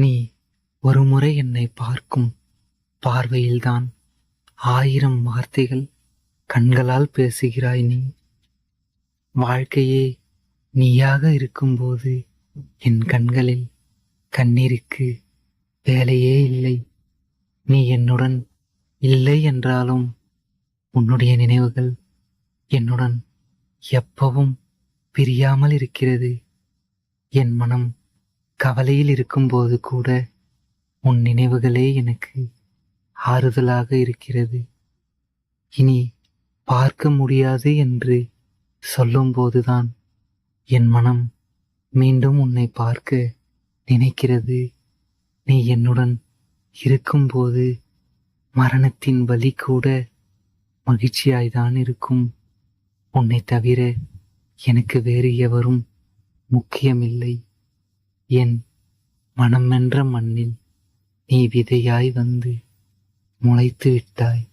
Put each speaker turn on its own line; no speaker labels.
நீ ஒருமுறை என்னை பார்க்கும் பார்வையில்தான். ஆயிரம் வார்த்தைகள் கண்களால் பேசுகிறாய் நீ. வாழ்க்கையே நீயாக இருக்கும்போது என் கண்களில் கண்ணீருக்கு வேலையே இல்லை. நீ என்னுடன் இல்லை என்றாலும் உன்னுடைய நினைவுகள் என்னுடன் எப்பவும் பிரியாமல் இருக்கிறது. என் மனம் கவலையில் இருக்கும்போது கூட உன் நினைவுகளே எனக்கு ஆறுதலாக இருக்கிறது. இனி பார்க்க முடியாது என்று சொல்லும்போதுதான் என் மனம் மீண்டும் உன்னை பார்க்க நினைக்கிறது. நீ என்னுடன் இருக்கும்போது மரணத்தின் வலி கூட மகிழ்ச்சியாய்தான் இருக்கும். உன்னை தவிர எனக்கு வேறு எவரும் முக்கியமில்லை. என் மனமென்ற மண்ணில் நீ விதையாய் வந்து முளைத்து விட்டாய்